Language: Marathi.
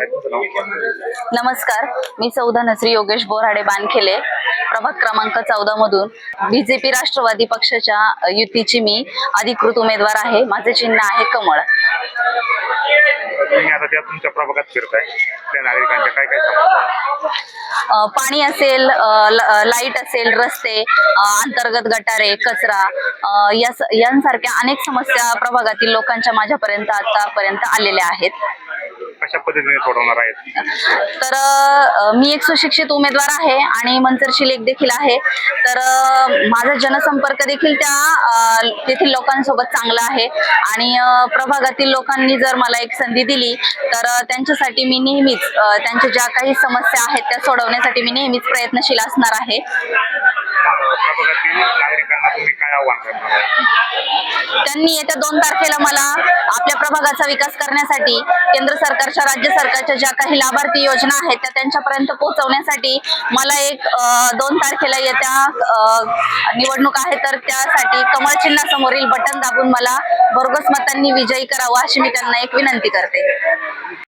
नमस्कार मी सौदा नसरी योगेश बोराडे बानखेले प्रभाग क्रमांक चौदा मधून. बीजेपी राष्ट्रवादी पक्षाच्या युतीची मी अधिकृत उमेदवार आहे. माझे चिन्ह आहे कमळ. तुम्ही आता त्या तुमच्या प्रभागात फिरताय. त्या नागरिकांच्या काय काय समस्या आहेत? अ, पाणी असेल लाइट असेल रस्ते अंतर्गत गटारे कचरा यांसारख्या अनेक समस्या प्रभागातील लोकांच्या माझ्यापर्यंत आतापर्यंत आलेल्या आहेत. कशा पद्धतीने सोडवणार आहेत? तर अ, मी एक सुशिक्षित उमेदवार आहे आणि मंचरशी लेख देखील आहे. तर अ, माझा जनसंपर्क देखील त्या अ, तेथील लोकांसोबत चांगला आहे. आणि अ, प्रभागातील लोकांनी जर मला एक संधी दिली तर अ, त्यांच्यासाठी मी नेहमीच अ, त्यांच्या ज्या काही समस्या आहेत त्या सोडवण्यासाठी मी नेहमीच प्रयत्नशील असणार आहे. प्रभागातील नागरिकांना तुम्ही काय आव्हान करणार आहे त्यांनी येत्या दोन तारखेला मला आपल्या प्रभागाचा विकास करण्यासाठी केंद्र सरकारच्या राज्य सरकारच्या ज्या काही लाभार्थी योजना आहेत त्या त्यांच्यापर्यंत पोहोचवण्यासाठी मला एक दोन तारखेला येत्या निवडणूक आहे तर त्यासाठी कमळ चिन्हासमोरील बटन दाबून मला भरघोस मतांनी विजयी करावं अशी मी त्यांना एक विनंती करते.